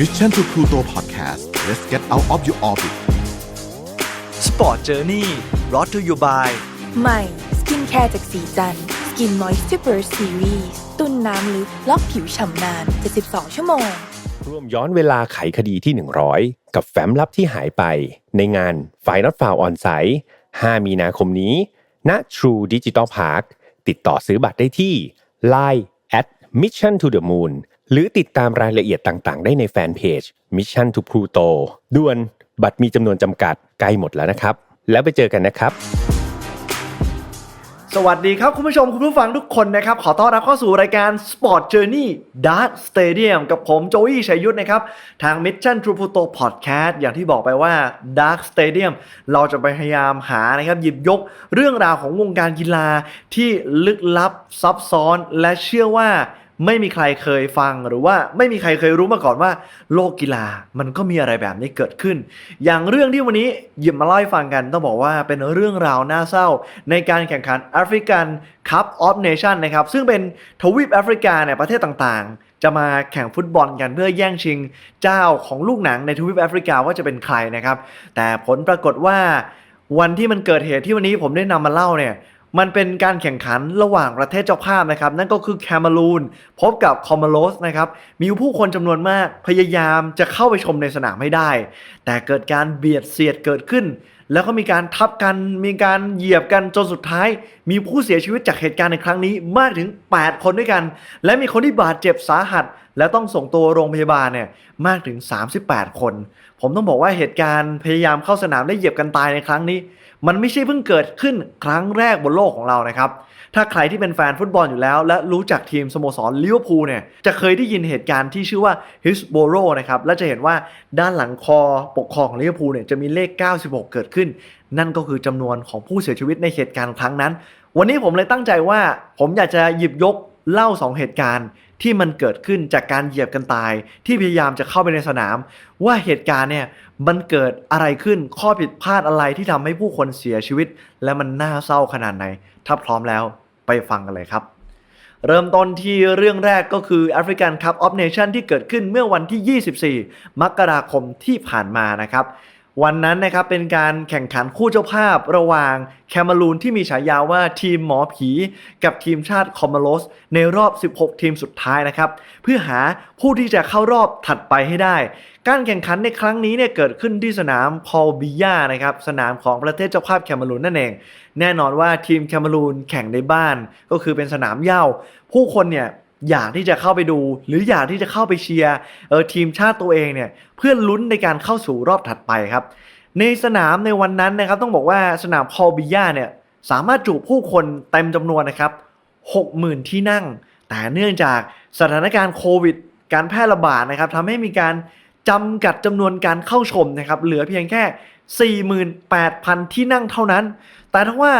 Mission to Pluto Podcast let's get out of your orbit Sport Journey brought to you by ใหม่สกินแคร์จากสีจันสกินมอยส์ r เ Burst Series ตุ้นน้ำลึกล็อกผิวฉ่ำนาน 72 ชั่วโมง ร่วมย้อนเวลาไขคดีที่ 100 กับแฟ้มลับที่หายไป ในงาน f i n a l f i l e On Site 5มีนาคมนี้ ณ True Digital Park ติดต่อซื้อบัตรได้ที่ Line at Mission to the Moon หรือติดตามรายละเอียดต่างๆ ได้ในแฟนเพจ Mission to Pluto ด่วนบัตรมีจำนวนจำกัดใกล้หมดแล้วนะครับ แล้วไปเจอกันนะครับ สวัสดีครับคุณผู้ชมคุณผู้ฟังทุกคนนะครับ ขอต้อนรับเข้าสู่รายการ Sport Journey Dark Stadium กับผมโจวี่ชัยยุทธนะครับ ทาง Mission t r u Pluto Podcast อย่างที่บอกไปว่า Dark Stadium เราจะไปพยายามหานะครับ หยิบยกเรื่องราวของวงการกีฬาที่ลึกลับซับซ้อนและเชื่อว่า ไม่มีใครเคยฟังหรือว่าไม่มีใครเคยรู้มาก่อนว่า โลกกีฬามันก็มีอะไรแบบนี้เกิดขึ้น อย่างเรื่องที่วันนี้หยิบมาเล่าให้ฟังกัน ต้องบอกว่าเป็นเรื่องราวน่าเศร้า ในการแข่งขันแอฟริกันคัพออฟเนชั่นนะครับซึ่งเป็นทวีปแอฟริกาเนี่ยประเทศต่างๆ จะมาแข่งฟุตบอลกันเพื่อแย่งชิงเจ้าของลูกหนังในทวีปแอฟริกาว่าจะเป็นใครนะครับแต่ผลปรากฏว่าวันที่มันเกิดเหตุที่วันนี้ผมได้นำมาเล่าเนี่ย มันเป็นการแข่งขันระหว่างประเทศเจ้าภาพนะครับ นั่นก็คือแคมารูนพบกับคอมมโลสนะครับ มีผู้คนจำนวนมากพยายามจะเข้าไปชมในสนามให้ได้ แต่เกิดการเบียดเสียดเกิดขึ้น แล้วก็มีการทับกันมีการเหยียบกันจนสุดท้าย มีผู้เสียชีวิตจากเหตุการณ์ในครั้งนี้มากถึง 8 คนด้วยกัน และมีคนที่บาดเจ็บสาหัส และต้องส่งตัวโรงพยาบาลเนี่ยมากถึง 38 คน ผมต้องบอกว่าเหตุการณ์พยายามเข้าสนามได้เหยียบกันตายในครั้งนี้ มันไม่ใช่เพิ่งเกิดขึ้นครั้งแรกบนโลกของเรานะครับ ถ้าใครที่เป็นแฟนฟุตบอลอยู่แล้ว และรู้จักทีมสโมสรลิเวอร์พูลเนี่ย จะเคยได้ยินเหตุการณ์ที่ชื่อว่าฮิสโบโรนะครับ และจะเห็นว่าด้านหลังคอปกครองของลิเวอร์พูลเนี่ยจะมีเลข 96 เกิดขึ้น นั่นก็คือจำนวนของผู้เสียชีวิตในเหตุการณ์ครั้งนั้น วันนี้ผมเลยตั้งใจว่า ผมอยากจะหยิบยกเล่า 2 เหตุการณ์ที่มันเกิดขึ้นจากการเหยียบกันตาย ที่พยายามจะเข้าไปในสนาม ว่าเหตุการณ์เนี่ย มันเกิดอะไรขึ้นข้อผิดพลาดอะไรที่ทำให้ผู้คนเสียชีวิต และมันน่าเศร้าขนาดไหน ถ้าพร้อมแล้วไปฟังกันเลยครับ เริ่มต้นที่เรื่องแรกก็คือ African Cup of Nation ที่เกิดขึ้นเมื่อวันที่ 24 มกราคมที่ผ่านมานะครับ วันนั้นนะครับเป็นการแข่งขันคู่เจ้าภาพระหว่างแคมารูนที่มีฉายาว่าทีมหมอผี กับทีมชาติคอมมโลสในรอบ 16 ทีมสุดท้ายนะครับ เพื่อหาผู้ที่จะเข้ารอบถัดไปให้ได้ การแข่งขันในครั้งนี้เนี่ยเกิดขึ้นที่สนามพอลบิยานะครับสนามของประเทศเจ้าภาพแคมารูนนั่นเอง แน่นอนว่าทีมแคมารูนแข่งในบ้านก็คือเป็นสนามเหย้าผู้คนเนี่ย อยากที่จะเข้าไปดู หรืออยากที่จะเข้าไปเชียร์เออทีมชาติตัวเองเนี่ยเพื่อลุ้นในการเข้าสู่รอบถัดไปครับ ในสนามในวันนั้นนะครับต้องบอกว่าสนามพอบิยาเนี่ยสามารถจุผู้คนเต็มจำนวนนะครับ 60,000 ที่นั่ง แต่เนื่องจากสถานการณ์โควิด การแพร่ระบาดนะครับทำให้มีการจำกัดจำนวนการเข้าชมนะครับเหลือเพียงแค่ 48,000 ที่นั่งเท่านั้น แต่ถ้าว่า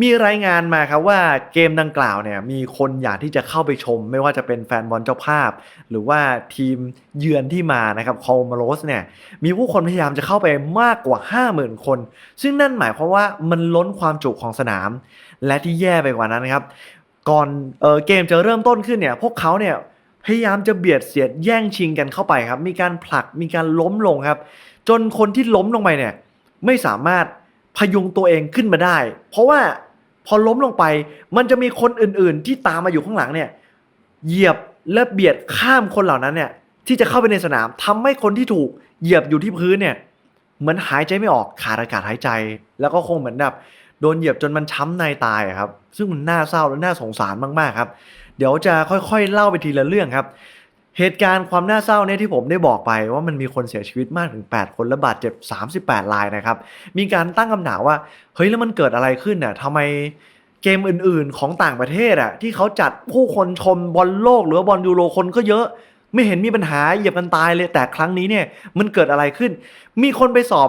มีรายงานมาครับว่าเกมดังกล่าวเนี่ยมีคนอยากที่จะเข้าไปชม ไม่ว่าจะเป็นแฟนบอลเจ้าภาพ หรือว่าทีมเยือนที่มานะครับคอมโรสเนี่ยมีผู้คนพยายามจะเข้าไปมากกว่า 50,000 คน ซึ่งนั่นหมายความว่ามันล้นความจุของสนาม และที่แย่ไปกว่านั้นนะครับก่อนเออเกมจะเริ่มต้นขึ้นเนี่ยพวกเขาเนี่ยพยายามจะเบียดเสียดแย่งชิงกันเข้าไปครับ มีการผลักมีการล้มลงครับ จนคนที่ล้มลงไปเนี่ยไม่สามารถ พยุงตัวเองขึ้นมาได้ เพราะว่าพอล้มลงไป มันจะมีคนอื่นๆ ที่ตามมาอยู่ข้างหลังเนี่ยเหยียบและเบียดข้ามคนเหล่านั้นเนี่ย ที่จะเข้าไปในสนามทำให้คนที่ถูกเหยียบอยู่ที่พื้นเนี่ยเหมือนหายใจไม่ออกขาดอากาศหายใจ แล้วก็คงเหมือนแบบโดนเหยียบจนมันช้ำในตายครับ ซึ่งมันน่าเศร้าและน่าสงสารมากๆครับ เดี๋ยวจะค่อยๆเล่าไปทีละเรื่องครับ เหตุการณ์ความน่าเศร้าเนี่ยที่ผมได้บอกไปว่ามันมีคนเสียชีวิตมากถึง 8 คนและบาดเจ็บ 38รายนะครับ มีการตั้งคำถามว่า เฮ้ยแล้วมันเกิดอะไรขึ้นน่ะทำไมเกมอื่นๆของต่างประเทศอะที่เขาจัดผู้คนชมบอลโลก หรือว่าบอลยูโรคนก็เยอะ ไม่เห็นมีปัญหาเหยียบกันตายเลยแต่ครั้งนี้เนี่ยมันเกิดอะไรขึ้น มีคนไปสอบ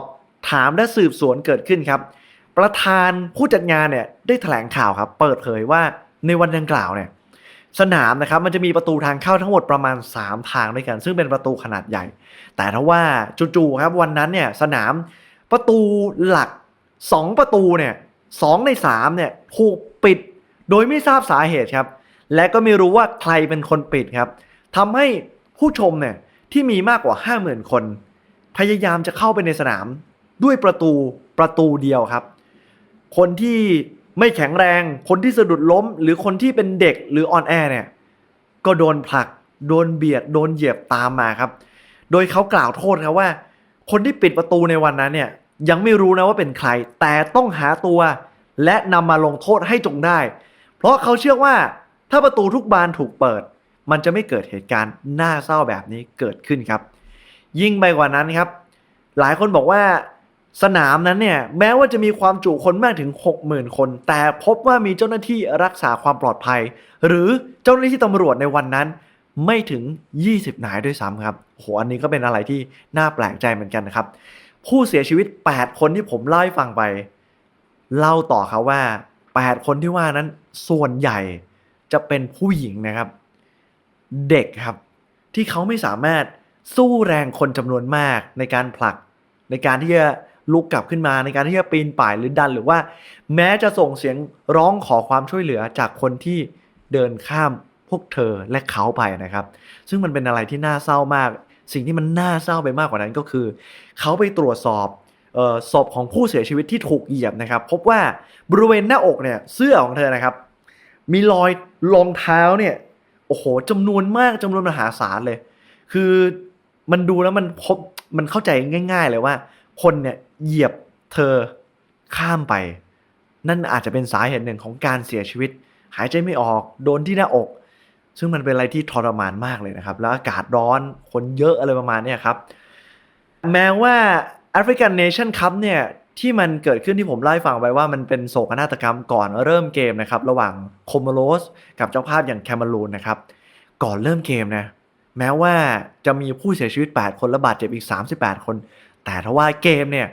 ถามและสืบสวนเกิดขึ้นครับ ประธานผู้จัดงานเนี่ยได้แถลงข่าวครับ เปิดเผยว่าในวันดังกล่าวเนี่ย สนามนะครับมันจะมีประตูทางเข้าทั้งหมดประมาณ 3 ทางด้วยกัน ซึ่งเป็นประตูขนาดใหญ่ แต่ถ้าว่าจู่ๆครับวันนั้นเนี่ยสนามประตูหลัก 2 ประตูเนี่ยสองใน3เนี่ยถูกปิดโดยไม่ทราบสาเหตุครับ และก็ไม่รู้ว่าใครเป็นคนปิดครับทำให้ผู้ชมเนี่ยที่มีมากกว่า 50,000 คน พยายามจะเข้าไปในสนามด้วยประตูประตูเดียวครับ คนที่ ไม่แข็งแรง คนที่สะดุดล้ม หรือคนที่เป็นเด็กหรืออ่อนแอเนี่ยก็โดนผลัก โดนเบียด โดนเหยียบตามมาครับ โดยเขากล่าวโทษครับว่า คนที่ปิดประตูในวันนั้นเนี่ยยังไม่รู้นะว่าเป็นใคร แต่ต้องหาตัว และนำมาลงโทษให้จงได้ เพราะเขาเชื่อว่าถ้าประตูทุกบานถูกเปิด มันจะไม่เกิดเหตุการณ์น่าเศร้าแบบนี้เกิดขึ้นครับ ยิ่งไปกว่านั้นครับ หลายคนบอกว่า สนามนั้นเนี่ยแม้ว่าจะมีความจุคนมากถึง 60,000 คน แต่พบว่ามีเจ้าหน้าที่รักษาความปลอดภัย หรือเจ้าหน้าที่ตำรวจในวันนั้น ไม่ถึง 20 นายด้วยซ้ำครับโหอันนี้ก็เป็นอะไรที่น่าแปลกใจเหมือนกันนะครับ ผู้เสียชีวิต 8 คนที่ผมเล่าให้ฟังไป เล่าต่อครับว่า 8 คนที่ว่านั้นส่วนใหญ่จะเป็นผู้หญิงนะครับ เด็กครับ ที่เขาไม่สามารถสู้แรงคนจำนวนมากในการผลักในการที่จะ ลุกกลับขึ้นมาในการที่จะปีนป่ายหรือดันหรือว่า แม้จะส่งเสียงร้องขอความช่วยเหลือจากคนที่เดินข้ามพวกเธอและเขาไปนะครับ ซึ่งมันเป็นอะไรที่น่าเศร้ามาก สิ่งที่มันน่าเศร้าไปมากกว่านั้นก็คือ เขาไปตรวจสอบศพของผู้เสียชีวิตที่ถูกเหยียบนะครับ พบว่าบริเวณหน้าอกเนี่ยเสื้อของเธอนะครับ มีรอยรองเท้าเนี่ยโอ้โหจำนวนมากจำนวนมหาศาลเลย คือมันดูแล้วมันพบมันเข้าใจง่าย ๆ เลยว่า คนเนี่ยเหยียบเธอข้ามไป นั่นอาจจะเป็นสาเหตุหนึ่งของการเสียชีวิต หายใจไม่ออกโดนที่หน้าอก ซึ่งมันเป็นอะไรที่ทรมานมากเลยนะครับ แล้วอากาศร้อนคนเยอะอะไรประมาณนี้ครับ แม้ว่า African Nation Cup เนี่ยที่มันเกิดขึ้นที่ผมเล่าให้ฟังไปว่ามันเป็นโศกนาฏกรรมก่อนเริ่มเกมนะครับ ระหว่างโคมโรสกับเจ้าภาพอย่างแคมารูนนะครับ ก่อนเริ่มเกมนะแม้ว่าจะมีผู้เสียชีวิต 8 คนและบาดเจ็บอีก 38 คน แต่ทว่าเกมเนี่ย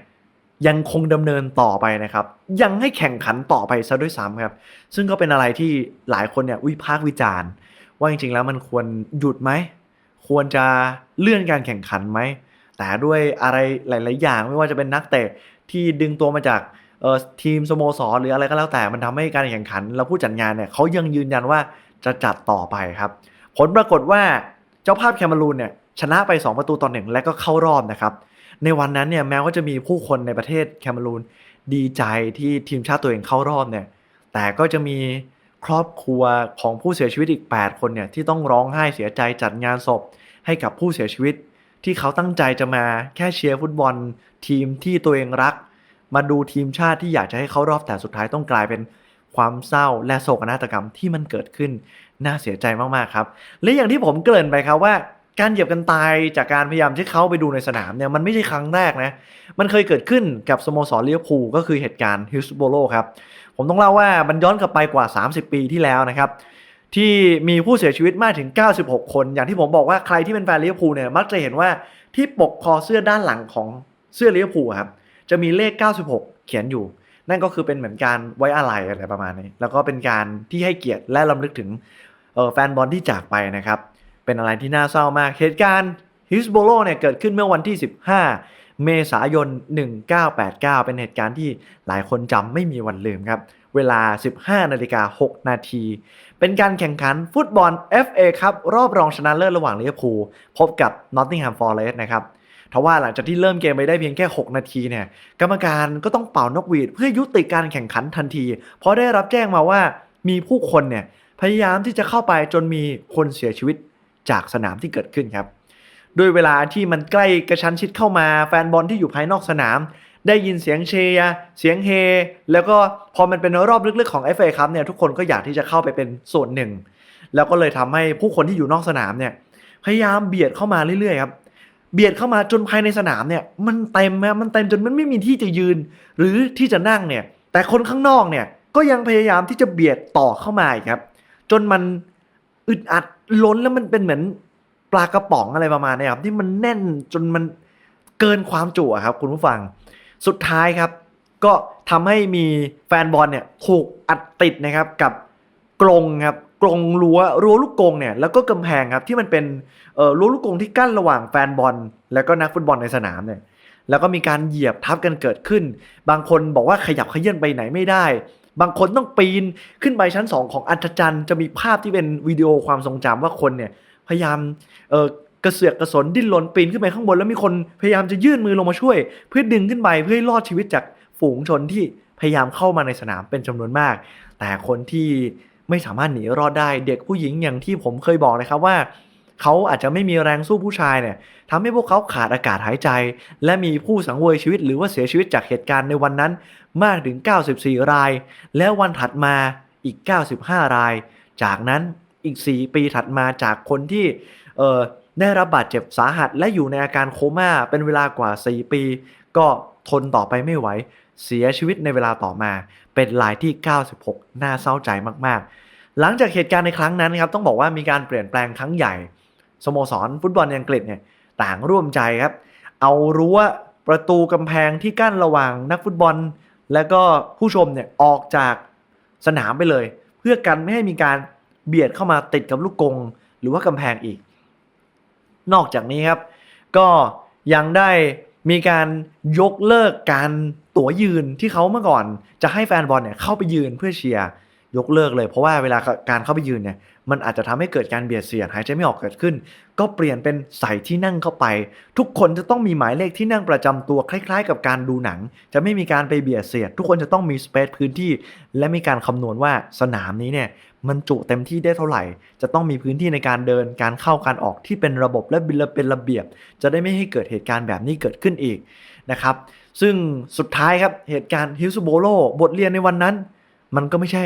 ยังคงดำเนินต่อไปนะครับ ยังให้แข่งขันต่อไปซะด้วยซ้ำครับ ซึ่งก็เป็นอะไรที่หลายคนเนี่ยวิพากษ์วิจารณ์ ว่าจริงๆแล้วมันควรหยุดไหม ควรจะเลื่อนการแข่งขันไหม แต่ด้วยอะไรหลาย ๆ อย่างไม่ว่าจะเป็นนักเตะที่ดึงตัวมาจากทีมสโมสรหรืออะไรก็แล้วแต่มันทำให้การแข่งขัน แล้วผู้จัดงานเนี่ยเขายังยืนยันว่าจะจัดต่อไปครับ ผลปรากฏว่าเจ้าภาพแคมารูนเนี่ยชนะไป 2 ประตูต่อหนึ่งและก็เข้ารอบนะครับ ในวันนั้นเนี่ยแม้ว่าจะมีผู้คนในประเทศแคมารูนดีใจที่ทีมชาติตัวเองเข้ารอบเนี่ย แต่ก็จะมีครอบครัวของผู้เสียชีวิตอีก 8 คนเนี่ยที่ต้องร้องไห้เสียใจจัดงานศพ ให้กับผู้เสียชีวิต ที่เขาตั้งใจจะมาแค่เชียร์ฟุตบอล ทีมที่ตัวเองรัก มาดูทีมชาติที่อยากจะให้เขารอบแต่สุดท้ายต้องกลายเป็นความเศร้าและโศกนาฏกรรมที่มันเกิดขึ้น น่าเสียใจมากๆครับ และอย่างที่ผมเกริ่นไปครับว่า การเหยียบกันตายจากการพยายามที่เขาไปดูในสนามเนี่ยมันไม่ใช่ครั้งแรกนะ มันเคยเกิดขึ้นกับสโมสรลิเวอร์พูก็คือเหตุการณ์ฮิลส์โบโลครับ ผมต้องเล่าว่ามันย้อนกลับไปกว่า 30 ปีที่แล้วนะครับ ที่มีผู้เสียชีวิตมากถึง 96 คน อย่างที่ผมบอกว่าใครที่เป็นแฟนลิเวอร์พูเนี่ยมักจะเห็นว่าที่ปกคอเสื้อด้านหลังของเสื้อลิเวอร์พูครับจะมีเลข 96 เขียนอยู่ นั่นก็คือเป็นเหมือนการไว้อาลัยอะไรประมาณนี้ แล้วก็เป็นการที่ให้เกียรติและรำลึกถึงแฟนบอลที่จากไปนะครับ เป็นอะไรที่น่าเศร้ามาก เหตุการณ์ฮิสโบโลเนี่ยเกิดขึ้นเมื่อวันที่ 15 เมษายน 1989 เป็นเหตุการณ์ที่หลายคนจำไม่มีวันลืมครับ เวลา 15 นาฬิกา 6 นาที เป็นการแข่งขันฟุตบอล FA ครับ รอบรองชนะเลิศระหว่างลิเวอร์พูลพบกับ Nottingham Forest นะครับทว่าหลังจากที่เริ่มเกมไปได้เพียงแค่ 6 นาทีเนี่ยกรรมการก็ต้องเป่านกหวีดเพื่อยุติการแข่งขันทันที เพราะได้รับแจ้งมาว่ามีผู้คนเนี่ยพยายามที่จะเข้าไปจนมีคนเสียชีวิต จากสนามที่เกิดขึ้นครับด้วยเวลาที่มันใกล้กระชั้นชิดเข้ามาแฟนบอลที่อยู่ภายนอกสนาม ได้ยินเสียงเชียร์เสียงเฮ แล้วก็พอมันเป็นรอบลึกๆของ FA ครับเนี่ยทุกคนก็อยากที่จะเข้าไปเป็นส่วนหนึ่ง แล้วก็เลยทำให้ผู้คนที่อยู่นอกสนามเนี่ยพยายามเบียดเข้ามาเรื่อยๆครับเบียดเข้ามาจนภายในสนามเนี่ยมันเต็มนะมันเต็มจนมันไม่มีที่จะยืน หรือที่จะนั่งเนี่ยแต่คนข้างนอกเนี่ยก็ยังพยายามที่จะเบียดต่อเข้ามาครับจนมัน อึดอัดล้นแล้วมันเป็นเหมือนปลากระป๋องอะไรประมาณนี้ครับที่มันแน่นจนมันเกินความจุครับ คุณผู้ฟังสุดท้ายครับ ก็ทำให้มีแฟนบอลเนี่ยถูกอัดติดนะครับกับกรงครับกรงรั้วรั้วลูกกรงเนี่ยแล้วก็กำแพงครับที่มันเป็นเอ่อรั้วลูกกรงที่กั้นระหว่างแฟนบอล แล้วก็นักฟุตบอลในสนามเนี่ยแล้วก็มีการเหยียบทับกันเกิดขึ้น บางคนบอกว่าขยับเขยื่อนไปไหนไม่ได้ บางคนต้องปีนขึ้นไปชั้น 2 ของอัศจรรย์จะมีภาพที่เป็นวิดีโอความทรงจำว่าคนเนี่ยพยายามเออกระเสือกกระสนดิ้นรนปีนขึ้นไปข้างบนแล้วมีคนพยายามจะยื่นมือลงมาช่วย เพื่อดึงขึ้นไปเพื่อให้รอดชีวิตจากฝูงชนที่พยายามเข้ามาในสนามเป็นจำนวนมาก แต่คนที่ไม่สามารถหนีรอดได้ เด็กผู้หญิงอย่างที่ผมเคยบอกนะครับว่า เขาอาจจะไม่มีแรงสู้ผู้ชายเนี่ยทำให้พวกเขาขาดอากาศหายใจ และมีผู้สังเวยชีวิตหรือว่าเสียชีวิตจากเหตุการณ์ในวันนั้นมากถึง 94 ราย แล้ววันถัดมาอีก 95 ราย จากนั้นอีก 4 ปีถัดมาจากคนที่เอ่อได้รับบาดเจ็บสาหัสและอยู่ในอาการโคม่าเป็นเวลากว่า 4 ปี ก็ทนต่อไปไม่ไหว เสียชีวิตในเวลาต่อมา เป็นรายที่ 96 น่าเศร้าใจมาก ๆ หลังจากเหตุการณ์ในครั้งนั้นครับต้องบอกว่ามีการเปลี่ยนแปลงครั้งใหญ่ สโมสรฟุตบอลอังกฤษเนี่ยต่างร่วมใจครับ เอารั้วประตูกำแพงที่กั้นระหว่างนักฟุตบอล และก็ผู้ชมเนี่ยออกจากสนามไปเลย เพื่อกันไม่ให้มีการเบียดเข้ามาติดกับลูกกง หรือว่ากำแพงอีก นอกจากนี้ครับ ก็ยังได้มีการยกเลิกการตั๋วยืนที่เขาเมื่อก่อน จะให้แฟนบอลเนี่ยเข้าไปยืนเพื่อเชียร์ ยกเลิกเลย เพราะว่าเวลาการเข้าไปยืนเนี่ยมันอาจจะทำให้เกิดการเบียดเสียดหายใจไม่ออกเกิดขึ้น ก็เปลี่ยนเป็นใส่ที่นั่งเข้าไป ทุกคนจะต้องมีหมายเลขที่นั่งประจำตัวคล้ายๆ กับการดูหนัง จะไม่มีการไปเบียดเสียด ทุกคนจะต้องมีสเปซพื้นที่ และมีการคำนวณว่าสนามนี้เนี่ยมันจุเต็มที่ได้เท่าไหร่ จะต้องมีพื้นที่ในการเดินการเข้าการออกที่เป็นระบบและเป็นระเบียบ จะได้ไม่ให้เกิดเหตุการณ์แบบนี้เกิดขึ้นอีกนะครับซึ่งสุดท้ายครับเหตุการณ์ฮิลส์โบโลบทเรียนในวันนั้น มันก็ไม่ใช่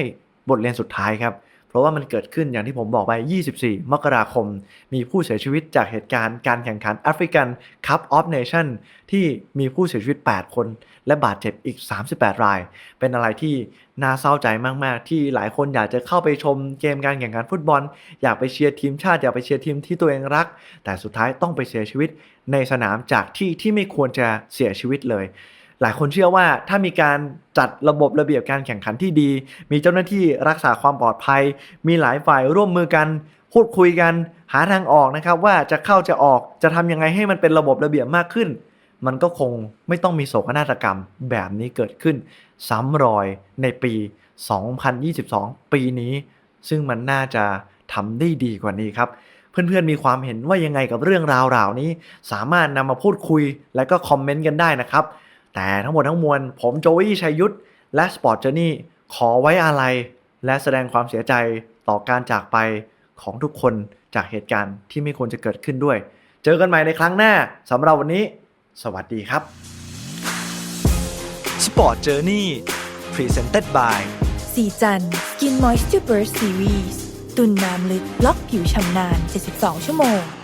บทเรียนสุดท้ายครับ เพราะว่ามันเกิดขึ้นอย่างที่ผมบอกไป 24 มกราคม มีผู้เสียชีวิตจากเหตุการณ์การแข่งขันแอฟริกันคัพออฟเนชั่นที่มีผู้เสียชีวิต 8 คน และบาดเจ็บอีก 38 ราย เป็นอะไรที่น่าเศร้าใจมากๆ ที่หลายคนอยากจะเข้าไปชมเกมการแข่งขันฟุตบอล อยากไปเชียร์ทีมชาติ อยากไปเชียร์ทีมที่ตัวเองรัก แต่สุดท้ายต้องไปเสียชีวิตในสนามจากที่ที่ไม่ควรจะเสียชีวิตเลย หลายคนเชื่อว่าถ้ามีการจัดระบบระเบียบการแข่งขันที่ดี มีเจ้าหน้าที่รักษาความปลอดภัย มีหลายฝ่ายร่วมมือกันพูดคุยกันหาทางออกนะครับ ว่าจะเข้าจะออกจะทำยังไงให้มันเป็นระบบระเบียบมากขึ้น มันก็คงไม่ต้องมีโศกนาฏกรรมแบบนี้เกิดขึ้น ซ้ำรอยในปี 2022 ปีนี้ ซึ่งมันน่าจะทำได้ดีกว่านี้ครับเพื่อนๆ มีความเห็นว่ายังไงกับเรื่องราวเหล่านี้ สามารถนำมาพูดคุยและก็คอมเมนต์กันได้นะครับ แต่ทั้งหมดทั้งมวล ผมโจวี่ชัยยุทธและสปอร์ตเจอร์นี่ขอไว้อาลัยและแสดงความเสียใจต่อการจากไปของทุกคนจากเหตุการณ์ที่ไม่ควรจะเกิดขึ้นด้วย เจอกันใหม่ในครั้งหน้าสำหรับวันนี้ สวัสดีครับ Sport Journey Presented by สีจัน Skin Moisture Burst Series ตุนน้ำลึกล็อกผิวชำนาน 72 ชั่วโมง